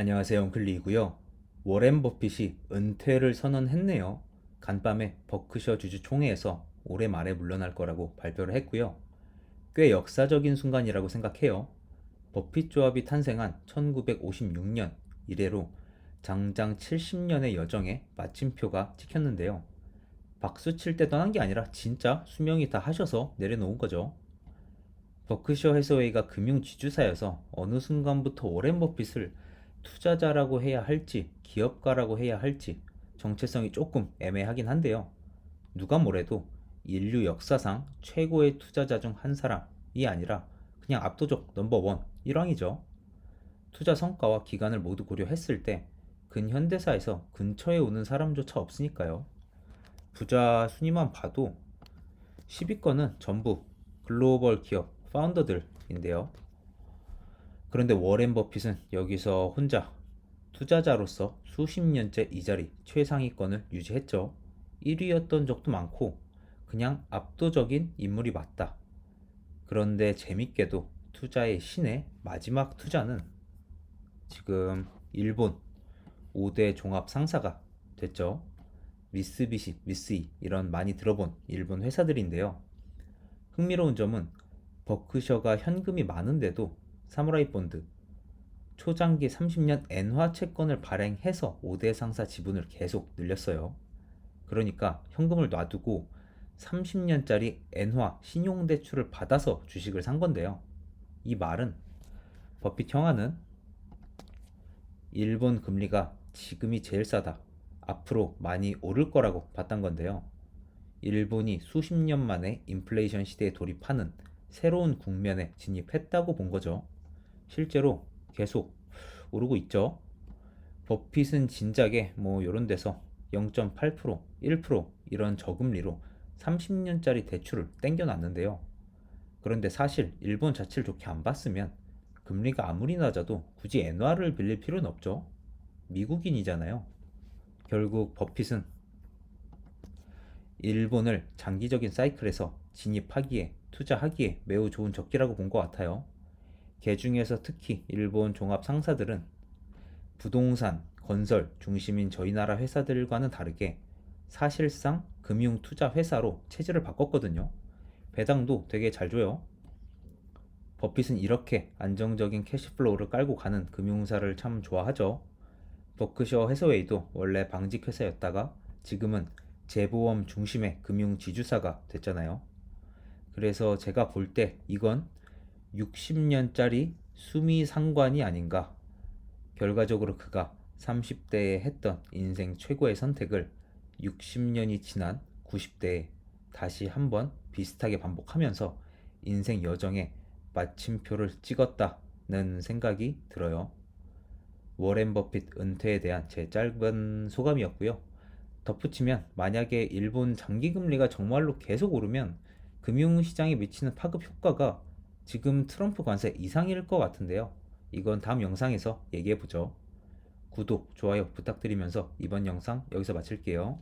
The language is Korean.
안녕하세요. 엉클리이고요. 워렌 버핏이 은퇴를 선언했네요. 간밤에 버크셔 주주 총회에서 올해 말에 물러날 거라고 발표를 했고요. 꽤 역사적인 순간이라고 생각해요. 버핏 조합이 탄생한 1956년 이래로 장장 70년의 여정에 마침표가 찍혔는데요. 박수 칠 때 떠난 게 아니라 진짜 수명이 다 하셔서 내려놓은 거죠. 버크셔 해서웨이가 금융 지주사여서 어느 순간부터 워렌 버핏을 투자자라고 해야 할지 기업가라고 해야 할지 정체성이 조금 애매하긴 한데요. 누가 뭐래도 인류 역사상 최고의 투자자 중 한 사람이 아니라 그냥 압도적 넘버원 일왕이죠. 투자 성과와 기간을 모두 고려했을 때 근현대사에서 근처에 오는 사람조차 없으니까요. 부자 순위만 봐도 10위권은 전부 글로벌 기업 파운더들인데요. 그런데 워렌 버핏은 여기서 혼자 투자자로서 수십 년째 이 자리 최상위권을 유지했죠. 1위였던 적도 많고 그냥 압도적인 인물이 맞다. 그런데 재밌게도 투자의 신의 마지막 투자는 지금 일본 5대 종합 상사가 됐죠. 미쓰비시, 미쓰이 이런 많이 들어본 일본 회사들인데요. 흥미로운 점은 버크셔가 현금이 많은데도 사무라이 본드 초장기 30년 엔화 채권을 발행해서 5대 상사 지분을 계속 늘렸어요. 그러니까 현금을 놔두고 30년짜리 엔화 신용대출을 받아서 주식을 산 건데요. 이 말은 버핏 형아는 일본 금리가 지금이 제일 싸다. 앞으로 많이 오를 거라고 봤던 건데요. 일본이 수십 년 만에 인플레이션 시대에 돌입하는 새로운 국면에 진입했다고 본 거죠. 실제로 계속 오르고 있죠. 버핏은 진작에 뭐 이런 데서 0.8%, 1% 이런 저금리로 30년짜리 대출을 땡겨놨는데요. 그런데 사실 일본 자체를 좋게 안 봤으면 금리가 아무리 낮아도 굳이 엔화를 빌릴 필요는 없죠. 미국인이잖아요. 결국 버핏은 일본을 장기적인 사이클에서 진입하기에 투자하기에 매우 좋은 적기라고 본 것 같아요. 개 중에서 특히 일본 종합 상사들은 부동산, 건설 중심인 저희 나라 회사들과는 다르게 사실상 금융 투자 회사로 체질을 바꿨거든요. 배당도 되게 잘 줘요. 버핏은 이렇게 안정적인 캐시플로우를 깔고 가는 금융사를 참 좋아하죠. 버크셔 해서웨이도 원래 방직 회사였다가 지금은 재보험 중심의 금융 지주사가 됐잖아요. 그래서 제가 볼 때 이건 60년짜리 수미 상관이 아닌가. 결과적으로 그가 30대에 했던 인생 최고의 선택을 60년이 지난 90대에 다시 한번 비슷하게 반복하면서 인생 여정에 마침표를 찍었다는 생각이 들어요. 워렌 버핏 은퇴에 대한 제 짧은 소감이었고요. 덧붙이면 만약에 일본 장기 금리가 정말로 계속 오르면 금융시장에 미치는 파급 효과가 지금 트럼프 관세 이상일 것 같은데요. 이건 다음 영상에서 얘기해 보죠. 구독, 좋아요 부탁드리면서 이번 영상 여기서 마칠게요.